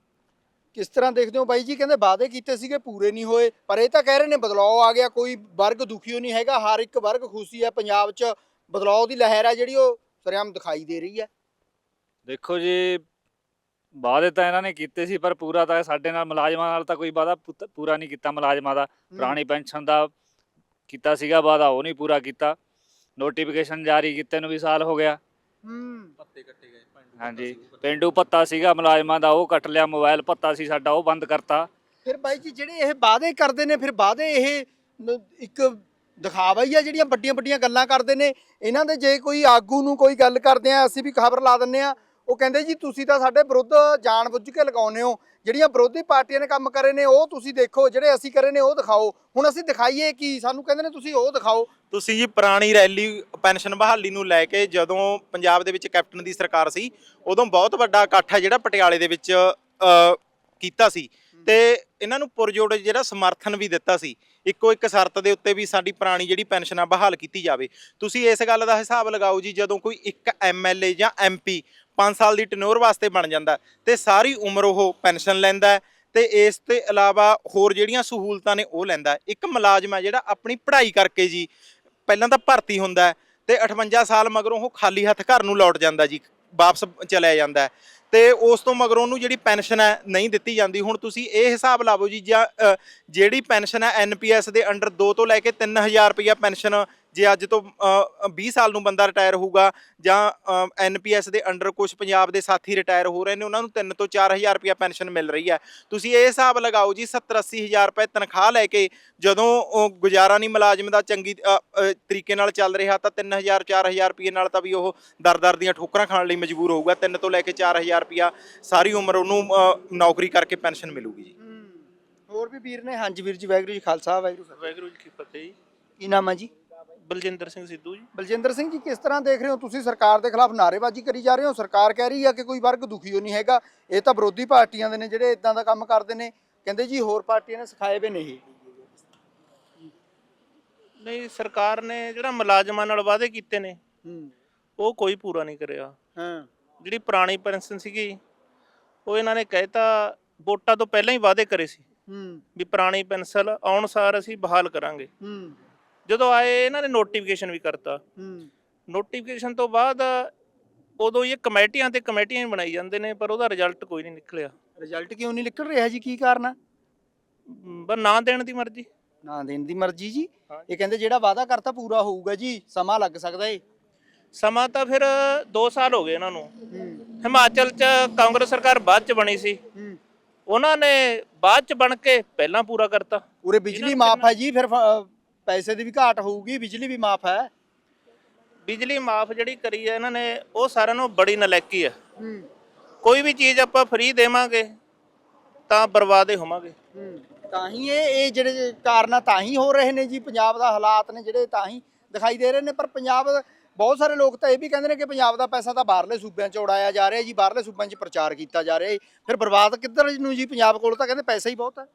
ਕਿਸ ਤਰ੍ਹਾਂ ਦੇਖਦੇ ਹੋ ਬਾਈ ਜੀ? ਕਹਿੰਦੇ ਵਾਅਦੇ ਕੀਤੇ ਸੀਗੇ ਪੂਰੇ ਨਹੀਂ ਹੋਏ ਪਰ ਇਹ ਤਾਂ ਕਹਿ ਰਹੇ ਨੇ ਬਦਲਾਅ ਆ ਗਿਆ ਕੋਈ ਵਰਗ ਦੁਖੀਓ ਨਹੀਂ ਹੈਗਾ ਹਰ ਇੱਕ ਵਰਗ ਖੁਸ਼ੀ ਹੈ ਪੰਜਾਬ 'ਚ ਬਦਲਾਅ ਦੀ ਲਹਿਰ ਹੈ ਜਿਹੜੀ ਉਹ ਸਰੇਆਮ ਦਿਖਾਈ ਦੇ ਰਹੀ ਹੈ। ਦੇਖੋ ਜੀ ਵਾਅਦੇ ਤਾਂ ਇਹਨਾਂ ਨੇ ਕੀਤੇ ਸੀ ਪਰ ਪੂਰਾ ਤਾਂ ਸਾਡੇ ਨਾਲ ਮੁਲਾਜ਼ਮਾਂ ਨਾਲ ਤਾਂ ਕੋਈ ਵਾਅਦਾ ਪੁੱਤ- ਪੂਰਾ ਨਹੀਂ ਕੀਤਾ ਮੁਲਾਜ਼ਮਾਂ ਦਾ। ਪੁਰਾਣੀ ਪੈਨਸ਼ਨ ਦਾ ਕੀਤਾ ਸੀਗਾ ਵਾਅਦਾ ਉਹ ਨਹੀਂ ਪੂਰਾ ਕੀਤਾ। ਨੋਟੀਫਿਕੇਸ਼ਨ ਜਾਰੀ ਕੀਤੇ ਨੂੰ ਵੀ ਸਾਲ ਹੋ ਗਿਆ। ਹੂੰ। ਪੱਤੇ ਕੱਟੇ ਗਏ ਹਾਂਜੀ। ਪਿੰਡੂ ਭੱਤਾ ਸੀਗਾ ਮੁਲਾਜ਼ਮਾਂ ਦਾ ਉਹ ਕੱਟ ਲਿਆ ਮੋਬਾਈਲ ਭੱਤਾ ਸੀ ਸਾਡਾ ਉਹ ਬੰਦ ਕਰਤਾ। ਫਿਰ ਬਾਈ ਜੀ ਜਿਹੜੇ ਇਹ ਵਾਅਦੇ ਕਰਦੇ ਨੇ ਫਿਰ ਵਾਅਦੇ ਇਹ ਨ- ਇੱਕ ਦਿਖਾਵਾ ਹੀ ਆ ਜਿਹੜੀਆਂ ਵੱਡੀਆਂ ਵੱਡੀਆਂ ਗੱਲਾਂ ਕਰਦੇ ਨੇ। ਇਹਨਾਂ ਦੇ ਜੇ ਕੋਈ ਆਗੂ ਨੂੰ ਕੋਈ ਗੱਲ ਕਰਦੇ ਆ ਅਸੀਂ ਵੀ ਖਬਰ ਲਾ ਦਿੰਨੇ ਆ। ਉਹ ਕਹਿੰਦੇ ਜੀ ਤੁਸੀਂ ਤਾਂ ਸਾਡੇ ਵਿਰੁੱਧ ਜਾਣ ਬੁੱਝ ਕੇ ਲਗਾਉਂਦੇ ਹੋ। ਜਿਹੜੀਆਂ ਵਿਰੋਧੀ ਪਾਰਟੀਆਂ ਨੇ ਕੰਮ ਕਰੇ ਨੇ ਉਹ ਤੁਸੀਂ ਦੇਖੋ ਜਿਹੜੇ ਅਸੀਂ ਕਰੇ ਨੇ ਉਹ ਦਿਖਾਓ। ਹੁਣ ਅਸੀਂ ਦਿਖਾਈਏ ਕੀ? ਸਾਨੂੰ ਕਹਿੰਦੇ ਨੇ ਤੁਸੀਂ ਉਹ ਦਿਖਾਓ। ਤੁਸੀਂ ਜੀ ਪੁਰਾਣੀ ਰੈਲੀ ਪੈਨਸ਼ਨ ਬਹਾਲੀ ਨੂੰ ਲੈ ਕੇ ਜਦੋਂ ਪੰਜਾਬ ਦੇ ਵਿੱਚ ਕੈਪਟਨ ਦੀ ਸਰਕਾਰ ਸੀ ਉਦੋਂ ਬਹੁਤ ਵੱਡਾ ਇਕੱਠ ਹੈ ਜਿਹੜਾ ਪਟਿਆਲੇ ਦੇ ਵਿੱਚ ਅ, ਕੀਤਾ ਸੀ। ਤੇ ਇਹਨਾਂ ਨੂੰ ਪੁਰਜੋੜ ਜਿਹੜਾ ਸਮਰਥਨ ਵੀ ਦਿੱਤਾ ਸੀ ਇੱਕੋ ਇੱਕ ਸ਼ਰਤ ਦੇ ਉੱਤੇ ਵੀ ਸਾਡੀ ਪੁਰਾਣੀ ਜਿਹੜੀ ਪੈਨਸ਼ਨ ਆ ਬਹਾਲ ਕੀਤੀ ਜਾਵੇ। ਤੁਸੀਂ ਇਸ ਗੱਲ ਦਾ ਹਿਸਾਬ ਲਗਾਓ ਜੀ ਜਦੋਂ ਕੋਈ ਇੱਕ ਐਮਐਲਏ ਜਾਂ ਐਮਪੀ 5 ਸਾਲ ਦੀ ਟੈਨਿਓਰ ਵਾਸਤੇ ਬਣ ਜਾਂਦਾ ਤੇ ਸਾਰੀ ਉਮਰ ਉਹ ਪੈਨਸ਼ਨ ਲੈਂਦਾ ਹੈ ਤੇ ਇਸ ਤੇ ਇਲਾਵਾ ਹੋਰ ਜਿਹੜੀਆਂ ਸਹੂਲਤਾਂ ਨੇ ਉਹ ਲੈਂਦਾ ਇੱਕ ਮੁਲਾਜ਼ਮ ਹੈ ਜਿਹੜਾ ਆਪਣੀ ਪੜ੍ਹਾਈ ਕਰਕੇ ਜੀ ਪਹਿਲਾਂ ਤਾਂ ਭਰਤੀ ਹੁੰਦਾ ਹੈ ਤੇ 58 ਸਾਲ ਮਗਰੋਂ ਉਹ ਖਾਲੀ ਹੱਥ ਘਰ ਨੂੰ ਲੌਟ ਜਾਂਦਾ ਜੀ, ਵਾਪਸ ਚਲਿਆ ਜਾਂਦਾ ਹੈ ਤੇ ਉਸ ਤੋਂ ਮਗਰੋਂ ਉਹਨੂੰ ਜਿਹੜੀ ਪੈਨਸ਼ਨ ਹੈ ਨਹੀਂ ਦਿੱਤੀ ਜਾਂਦੀ। ਹੁਣ ਤੁਸੀਂ ਇਹ ਹਿਸਾਬ ਲਾਵੋ ਜੀ ਜਾਂ ਜਿਹੜੀ ਪੈਨਸ਼ਨ ਹੈ ਐਨਪੀਐਸ ਦੇ ਅੰਡਰ 2 ਤੋਂ ਲੈ ਕੇ 3000 ਰੁਪਇਆ ਪੈਨਸ਼ਨ ਜੇ ਅੱਜ ਤੋਂ ਅ, 20 ਸਾਲ ਨੂੰ ਬੰਦਾ ਰਿਟਾਇਰ ਹੋਊਗਾ ਜਾਂ ਐਨਪੀਐਸ ਦੇ ਅੰਡਰ ਕੁਝ ਪੰਜਾਬ ਦੇ ਸਾਥੀ ਰਿਟਾਇਰ ਹੋ ਰਹੇ ਨੇ ਉਹਨਾਂ ਨੂੰ 3 ਤੋਂ 4000 ਰੁਪਇਆ ਪੈਨਸ਼ਨ ਮਿਲ ਰਹੀ ਹੈ। ਤੁਸੀਂ ਇਹ ਹਿਸਾਬ ਲਗਾਓ ਜੀ 70 80000 ਰੁਪਏ ਤਨਖਾਹ ਲੈ ਕੇ ਜਦੋਂ ਉਹ ਗੁਜ਼ਾਰਾ ਨਹੀਂ ਮੁਲਾਜ਼ਮ ਦਾ ਚੰਗੀ ਤਰੀਕੇ ਨਾਲ ਚੱਲ ਰਿਹਾ ਤਾਂ 3000 4000 ਰੁਪਏ ਨਾਲ ਤਾਂ ਵੀ ਉਹ ਦਰ-ਦਰ ਦੀਆਂ ਠੋਕਰਾਂ ਖਾਣ ਲਈ ਮਜਬੂਰ ਹੋਊਗਾ। 3 ਤੋਂ ਲੈ ਕੇ 4000 ਰੁਪਇਆ ਸਾਰੀ ਉਮਰ ਉਹਨੂੰ ਨੌਕਰੀ ਕਰਕੇ ਪੈਨਸ਼ਨ ਮਿਲੂਗੀ ਜੀ। ਹੋਰ ਵੀ ਵੀਰ ਨੇ? ਹਾਂਜੀ ਵੀਰ ਜੀ ਵਾਹਿਗੁਰੂ ਜੀ ਖਾਲਸਾ ਵਾਹਿਗੁਰੂ ਜੀ ਵਾਹਿਗੁਰੂ ਜੀ ਕੀ ਫਤਿਹ ਜੀ। ਕੀ ਨਾਮ ਹੈ ਜੀ? ਬਲਜਿੰਦਰ ਸਿੰਘ ਸਿੱਧੂ ਜੀ। ਬਲਜਿੰਦਰ ਸਿੰਘ ਜੀ ਕਿਸ ਤਰ੍ਹਾਂ ਦੇਖ ਰਹੇ ਹੋ? ਤੁਸੀਂ ਸਰਕਾਰ ਦੇ ਖਿਲਾਫ ਨਾਅਰੇਬਾਜ਼ੀ ਕਰੀ ਜਾ ਰਹੇ ਹੋ? ਸਰਕਾਰ ਕਹਿ ਰਹੀ ਆ ਕਿ ਕੋਈ ਵਰਗ ਦੁਖੀ ਹੋ ਨਹੀਂ ਹੈਗਾ। ਇਹ ਤਾਂ ਵਿਰੋਧੀ ਪਾਰਟੀਆਂ ਦੇ ਨੇ ਜਿਹੜੇ ਇਦਾਂ ਦਾ ਕੰਮ ਕਰਦੇ ਨੇ। ਕਹਿੰਦੇ ਜੀ ਹੋਰ ਪਾਰਟੀਆਂ ਨੇ ਸਿਖਾਏ ਵੇ ਨਹੀਂ। ਨਹੀਂ ਸਰਕਾਰ ਨੇ ਜਿਹੜਾ ਮੁਲਾਜ਼ਮਾਂ ਨਾਲ ਵਾਅਦੇ ਕੀਤੇ ਨੇ ਹੂੰ। ਉਹ ਕੋਈ ਪੂਰਾ ਨਹੀਂ ਕਰਿਆ। ਹਾਂ। ਜਿਹੜੀ ਪੁਰਾਣੀ ਪੈਨਸ਼ਨ ਸੀਗੀ ਉਹ ਇਹਨਾਂ ਨੇ ਕਹਿਤਾ ਵੋਟਾਂ ਤੋਂ ਪਹਿਲਾਂ ਹੀ ਵਾਅਦੇ ਕਰੇ ਸੀ। ਹੂੰ। ਵੀ ਪੁਰਾਣੀ ਪੈਨਸ਼ਨ ਆਉਣ ਸਾਰ ਅਸੀਂ ਬਹਾਲ ਕਰਾਂਗੇ। ਹੂੰ। ਜਦੋਂ ਆਏ ਇਹਨਾਂ ਨੇ ਨੋਟੀਫਿਕੇਸ਼ਨ ਵੀ ਕਰਤਾ। ਹੂੰ। ਨੋਟੀਫਿਕੇਸ਼ਨ ਤੋਂ ਬਾਅਦ ਉਦੋਂ ਇਹ ਕਮੇਟੀਆਂ ਤੇ ਕਮੇਟੀਆਂ ਹੀ ਬਣਾਈ ਜਾਂਦੇ ਨੇ ਪਰ ਉਹਦਾ ਰਿਜ਼ਲਟ ਕੋਈ ਨਹੀਂ ਨਿਕਲਿਆ। ਰਿਜ਼ਲਟ ਕਿਉਂ ਨਹੀਂ ਨਿਕਲ ਰਿਹਾ ਜੀ? ਕੀ ਕਾਰਨ ਆ? ਬਸ ਨਾਂ ਦੇਣ ਦੀ ਮਰਜ਼ੀ। ਨਾ ਦੇਣ ਦੀ ਮਰਜ਼ੀ ਜੀ। ਇਹ ਕਹਿੰਦੇ ਜਿਹੜਾ ਵਾਅਦਾ ਕਰਤਾ ਪੂਰਾ ਹੋਊਗਾ ਜੀ ਸਮਾਂ ਲੱਗ ਸਕਦਾ ਏ। ਸਮਾਂ ਤਾਂ ਫਿਰ 2 ਸਾਲ ਹੋ ਗਏ ਇਹਨਾਂ ਨੂੰ। ਹਿਮਾਚਲ 'ਚ ਕਾਂਗਰਸ ਸਰਕਾਰ ਬਾਅਦ 'ਚ ਬਣੀ ਸੀ। ਉਹਨਾਂ ਨੇ ਬਾਅਦ 'ਚ ਬਣ ਕੇ ਪਹਿਲਾਂ ਪੂਰਾ ਕਰਤਾ। ਉਰੇ ਬਿਜਲੀ ਮਾਫ ਹੈ ਜੀ ਫਿਰ ਪੈਸੇ ਦੀ ਵੀ ਘਾਟ ਹੋਊਗੀ ਬਿਜਲੀ ਵੀ ਮਾਫ ਹੈ। ਬਿਜਲੀ ਮਾਫ ਜਿਹੜੀ ਕਰੀ ਹੈ ਇਹਨਾਂ ਨੇ ਉਹ ਸਾਰਿਆਂ ਨੂੰ ਬੜੀ ਨਲਾਇਕੀ ਹੈ। ਹੂੰ। ਕੋਈ ਵੀ ਚੀਜ਼ ਆਪਾਂ ਫ੍ਰੀ ਦੇਵਾਂਗੇ ਤਾਂ ਬਰਬਾਦੇ ਹੋਵਾਂਗੇ। ਹੂੰ। ਤਾਂ ਹੀ ਇਹ ਇਹ ਜਿਹੜੇ ਕਾਰਨ ਤਾਂ ਹੀ ਹੋ ਰਹੇ ਨੇ ਜੀ ਪੰਜਾਬ ਦਾ ਹਾਲਾਤ ਨੇ ਜਿਹੜੇ ਤਾਂ ਹੀ ਦਿਖਾਈ ਦੇ ਰਹੇ ਨੇ ਪਰ ਪੰਜਾਬ ਬਹੁਤ ਸਾਰੇ ਲੋਕ ਤਾਂ ਇਹ ਵੀ ਕਹਿੰਦੇ ਨੇ ਕਿ ਪੰਜਾਬ ਦਾ ਪੈਸਾ ਤਾਂ ਬਾਹਰਲੇ ਸੂਬਿਆਂ 'ਚ ਉਡਾਇਆ ਜਾ ਰਿਹਾ ਜੀ ਬਾਹਰਲੇ ਸੂਬਿਆਂ 'ਚ ਪ੍ਰਚਾਰ ਕੀਤਾ ਜਾ ਰਿਹਾ ਫਿਰ ਬਰਬਾਦ ਕਿੱਧਰ ਨੂੰ ਜੀ ਪੰਜਾਬ ਕੋਲ ਤਾਂ ਕਹਿੰਦੇ ਪੈਸਾ ਹੀ ਬਹੁਤ ਹੈ।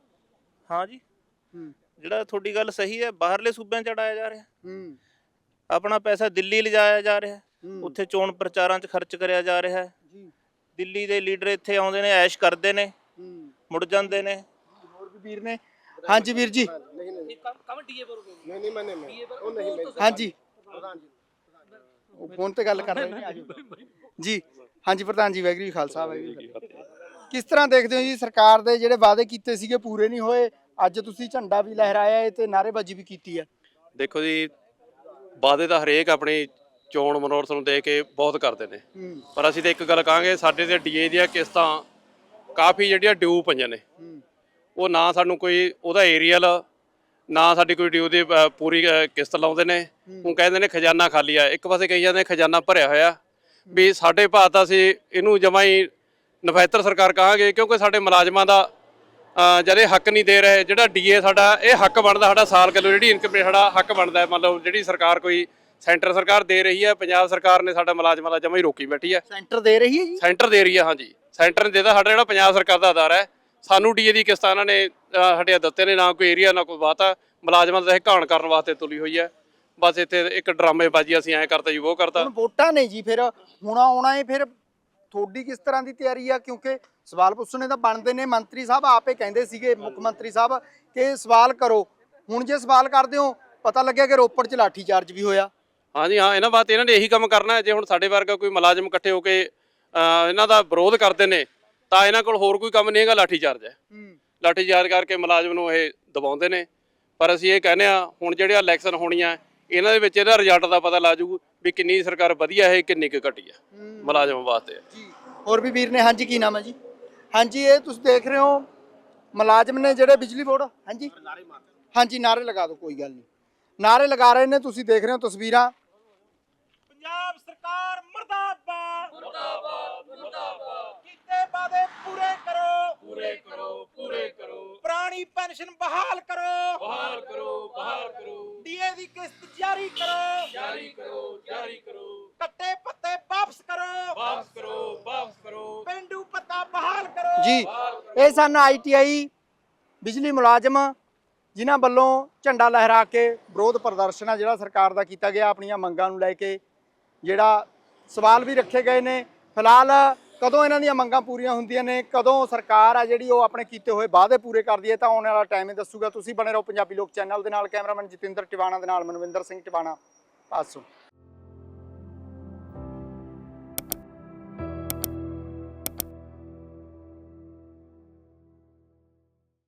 ਹਾਂ ਜੀ। ਹੂੰ। ਜਿਹੜਾ ਤੁਹਾਡੀ ਗੱਲ ਸਹੀ ਹੈ ਬਾਹਰਲੇ ਸੂਬਿਆਂ 'ਚ ਚੜਾਇਆ ਜਾ ਰਿਹਾ। ਹੂੰ। ਆਪਣਾ ਪੈਸਾ ਦਿੱਲੀ ਲਿਜਾਇਆ ਜਾ ਰਿਹਾ। ਉੱਥੇ ਚੋਣ ਪ੍ਰਚਾਰਾਂ 'ਚ ਖਰਚ ਕਰਿਆ ਜਾ ਰਿਹਾ। ਹੈ ਜੀ। ਦਿੱਲੀ ਦੇ ਲੀਡਰ ਇੱਥੇ ਆਉਂਦੇ ਨੇ ਐਸ਼ ਕਰਦੇ ਨੇ। ਹੂੰ। ਮੁੜ ਜਾਂਦੇ ਨੇ। ਹੋਰ ਵੀ ਵੀਰ ਨੇ? ਹਾਂਜੀ ਵੀਰ ਜੀ। ਹਾਂਜੀ। ਉਹ ਫੋਨ ਤੇ ਗੱਲ ਕਰ ਰਹੇ ਨੇ ਆਜੋ ਜੀ। ਹਾਂਜੀ ਪ੍ਰਧਾਨ ਜੀ ਵੈਗਰੀ ਖਾਲਸਾ ਵੈਗਰੀ ਕਿਸ ਤਰ੍ਹਾਂ ਦੇਖਦੇ ਹੋ ਜੀ ਸਰਕਾਰ ਦੇ ਜਿਹੜੇ ਵਾਅਦੇ ਕੀਤੇ ਸੀਗੇ ਪੂਰੇ ਨਹੀਂ ਹੋਏ। ਅੱਜ ਤੁਸੀਂ ਝੰਡਾ ਵੀ ਲਹਿਰਾਇਆ ਹੈ ਤੇ ਨਾਅਰੇਬਾਜ਼ੀ ਵੀ ਕੀਤੀ ਹੈ। ਦੇਖੋ ਜੀ ਵਾਅਦੇ ਤਾਂ ਹਰੇਕ ਆਪਣੀ ਚੋਣ ਮਨੋਰਥ ਨੂੰ ਦੇ ਕੇ ਬਹੁਤ ਕਰਦੇ ਨੇ। ਹੂੰ। ਪਰ ਅਸੀਂ ਤਾਂ ਇੱਕ ਗੱਲ ਕਹਾਂਗੇ ਸਾਡੇ ਤੇ ਡੀਏ ਦੀਆਂ ਕਿਸ਼ਤਾਂ ਕਾਫੀ ਜਿਹੜੀਆਂ ਡਿਊ ਪਈਆਂ ਨੇ। ਹੂੰ। ਉਹ ਨਾ ਸਾਨੂੰ ਕੋਈ ਉਹਦਾ ਏਰੀਅਲ ਨਾ ਸਾਡੀ ਕੋਈ ਡਿਊ ਦੀ ਅ, ਪੂਰੀ ਅ, ਕਿਸ਼ਤ ਲਾਉਂਦੇ ਨੇ। ਉਹ ਕਹਿੰਦੇ ਨੇ ਖਜ਼ਾਨਾ ਖਾਲੀ ਆ। ਇੱਕ ਪਾਸੇ ਕਹੀ ਜਾਂਦੇ ਖਜ਼ਾਨਾ ਭਰਿਆ ਹੋਇਆ। ਵੀ ਸਾਡੇ ਭਾਅ ਤਾਂ ਅਸੀਂ ਇਹਨੂੰ ਜਮਾਂ ਹੀ ਨਫੈਤਰ ਸਰਕਾਰ ਕਹਾਂਗੇ ਕਿਉਂਕਿ ਸਾਡੇ ਮੁਲਾਜ਼ਮਾਂ ਦਾ ਜਦ ਇਹ ਹੱਕ ਨਹੀਂ ਦੇ ਰਹੇ ਜਿਹੜਾ ਡੀਏ ਸਾਡਾ ਇਹ ਹੱਕ ਬਣਦਾ ਸਾਡਾ ਸਾਲ ਕਿਲੋ ਜਿਹੜੀ ਇਨਕਮ ਸਾਡਾ ਹੱਕ ਬਣਦਾ ਮਤਲਬ ਜਿਹੜੀ ਸਰਕਾਰ ਕੋਈ ਸੈਂਟਰ ਸਰਕਾਰ ਦੇ ਰਹੀ ਹੈ ਪੰਜਾਬ ਸਰਕਾਰ ਨੇ ਸਾਡਾ ਮੁਲਾਜ਼ਮਾਂ ਦਾ ਜਮਾਂ ਹੀ ਰੋਕੀ ਬੈਠੀ ਹੈ। ਸੈਂਟਰ ਦੇ ਰਹੀ ਹੈ ਜੀ? ਸੈਂਟਰ ਦੇ ਰਹੀ ਹੈ ਹਾਂਜੀ। ਸੈਂਟਰ ਨੇ ਦੇਦਾ ਸਾਡਾ ਜਿਹੜਾ ਪੰਜਾਬ ਸਰਕਾਰ ਦਾ ਅਦਾਰਾ ਹੈ। ਸਾਨੂੰ ਡੀਏ ਦੀ ਕਿਸ਼ਤਾਂ ਇਹਨਾਂ ਨੇ ਸਾਡੇ ਦਿੱਤੇ ਨੇ ਨਾ ਕੋਈ ਏਰੀਆ ਨਾ ਕੋਈ ਬਾਤ ਮੁਲਾਜ਼ਮਾਂ ਦਾ ਇਹ ਘਾਣ ਕਰਨ ਵਾਸਤੇ ਤੁਲੀ ਹੋਈ ਹੈ। ਬਸ ਇੱਥੇ ਇੱਕ ਡਰਾਮੇਬਾਜ਼ੀ ਅਸੀਂ ਐਂ ਕਰਤਾ ਜੀ ਉਹ ਕਰਤਾ। ਹੁਣ ਵੋਟਾਂ ਨੇ ਜੀ ਫਿਰ ਹੁਣ ਆਉਣਾ ਹੈ ਫਿਰ ਤੁਹਾਡੀ ਕਿਸ ਤਰ੍ਹਾਂ ਦੀ ਤਿਆਰੀ ਆ? ਕਿਉਂਕਿ ਸਵਾਲ ਪੁੱਛਣੇ ਤਾਂ ਬਣਦੇ ਨੇ। ਮੰਤਰੀ ਸਾਹਿਬ ਆਪੇ ਕਹਿੰਦੇ ਸੀਗੇ ਮੁੱਖ ਮੰਤਰੀ ਸਾਹਿਬ ਕਿ ਸਵਾਲ ਕਰੋ। ਹੁਣ ਜੇ ਸਵਾਲ ਕਰਦੇ ਹੋ ਪਤਾ ਲੱਗਿਆ ਕਿ ਰੋਪੜ 'ਚ ਲਾਠੀ ਚਾਰਜ ਵੀ ਹੋਇਆ। ਹਾਂਜੀ ਹਾਂ ਇਹਨਾਂ ਬਾਤ ਇਹਨਾਂ ਨੇ ਇਹੀ ਕੰਮ ਕਰਨਾ ਹੈ। ਜੇ ਹੁਣ ਸਾਡੇ ਵਰਗਾ ਕੋਈ ਮੁਲਾਜ਼ਮ ਇਕੱਠੇ ਹੋ ਕੇ ਇਹਨਾਂ ਦਾ ਵਿਰੋਧ ਕਰਦੇ ਨੇ ਤਾਂ ਇਹਨਾਂ ਕੋਲ ਹੋਰ ਕੋਈ ਕੰਮ ਨਹੀਂ ਹੈਗਾ ਲਾਠੀ ਚਾਰਜ ਹੈ। ਲਾਠੀ ਚਾਰਜ ਕਰਕੇ ਮੁਲਾਜ਼ਮ ਨੂੰ ਇਹ ਦਬਾਉਂਦੇ ਨੇ। ਪਰ ਅਸੀਂ ਇਹ ਕਹਿੰਦੇ ਆ ਹੁਣ ਜਿਹੜੇ ਇਲੈਕਸ਼ਨ ਹੋਣੀਆਂ ਇਹਨਾਂ ਦੇ ਵਿੱਚ ਇਹਦਾ ਰਿਜ਼ਲਟ ਦਾ ਪਤਾ ਲੱਗ ਜੂ ਵੀ ਕਿੰਨੀ ਸਰਕਾਰ ਵਧੀਆ ਹੈ ਕਿੰਨੀ ਕੁ ਘਟੀ ਹੈ ਮੁਲਾਜ਼ਮ ਵਾਸਤੇ। ਜੀ। ਹੋਰ ਵੀ ਵੀਰ ਨੇ ਹਾਂਜੀ ਕੀ ਨਾਮ ਹੈ ਜੀ? ਹਾਂਜੀ ਇਹ ਤੁਸੀਂ ਦੇਖ ਰਹੇ ਹੋ ਮੁਲਾਜ਼ਮ ਨੇ ਜਿਹੜੇ ਬਿਜਲੀ ਬੋਰਡ ਹਾਂਜੀ? ਹਾਂਜੀ ਨਾਰੇ ਲਗਾ ਦਿਓ ਕੋਈ ਗੱਲ ਨਹੀਂ। ਨਾਰੇ ਲਗਾ ਰਹੇ ਨੇ ਤੁਸੀਂ ਦੇਖ ਰਹੇ ਹੋ ਤਸਵੀਰਾਂ। ਪੰਜਾਬ ਸਰਕਾਰ ਮਰਦਾਬਾਦ। ਮਰਦਾਬਾਦ। ਮਰਦਾਬਾਦ ਕੀਤੇ ਵਾਅਦੇ ਪੂਰੇ ਕਰੋ। ਪੂਰੇ ਕਰੋ ਪੂਰੇ ਕਰੋ। ਪੁਰਾਣੀ ਪੈਨਸ਼ਨ ਬਹਾਲ ਕਰੋ। ਬਹਾਲ ਕਰੋ ਬਹਾਲ ਕਰੋ। ਡੀਏ ਦੀ ਕਿਸ਼ਤ ਜਾਰੀ ਕਰੋ। ਜਾਰੀ ਕਰੋ ਜਾਰੀ ਕਰੋ। ਕੱਟੇ ਪੱਤੇ ਵਾਪਸ ਕਰੋ। ਵਾਪਸ ਕਰੋ ਵਾਪਸ ਕਰੋ। ਪਿੰਡੂ ਪੱਤਾ ਬਹਾਲ ਕਰੋ। ਜੀ ਇਹ ਸਨ ਆਈਟੀਆਈ ਬਿਜਲੀ ਮੁਲਾਜ਼ਮ ਜਿਨ੍ਹਾਂ ਵੱਲੋਂ ਝੰਡਾ ਲਹਿਰਾ ਕੇ ਵਿਰੋਧ ਪ੍ਰਦਰਸ਼ਨ ਆ ਜਿਹੜਾ ਸਰਕਾਰ ਦਾ ਕੀਤਾ ਗਿਆ ਆਪਣੀਆਂ ਮੰਗਾਂ ਨੂੰ ਲੈ ਕੇ ਜਿਹੜਾ ਸਵਾਲ ਵੀ ਰੱਖੇ ਗਏ ਨੇ। ਫਿਲਹਾਲ ਕਦੋਂ ਇਹਨਾਂ ਦੀਆਂ ਮੰਗਾਂ ਪੂਰੀਆਂ ਹੁੰਦੀਆਂ ਨੇ? ਕਦੋਂ ਸਰਕਾਰ ਆ ਜਿਹੜੀ ਉਹ ਆਪਣੇ ਕੀਤੇ ਹੋਏ ਵਾਅਦੇ ਪੂਰੇ ਕਰਦੀ ਹੈ? ਤਾਂ ਆਉਣ ਵਾਲਾ ਟਾਈਮ ਹੀ ਦੱਸੂਗਾ। ਤੁਸੀਂ ਬਣੇ ਰਹੋ ਪੰਜਾਬੀ ਲੋਕ ਚੈਨਲ ਦੇ ਨਾਲ। ਕੈਮਰਾਮੈਨ ਜਤਿੰਦਰ ਟਿਵਾਣਾ ਦੇ ਨਾਲ, ਮਨਵਿੰਦਰ ਸਿੰਘ ਟਿਵਾਣਾ। ਪਾਸੋਂ।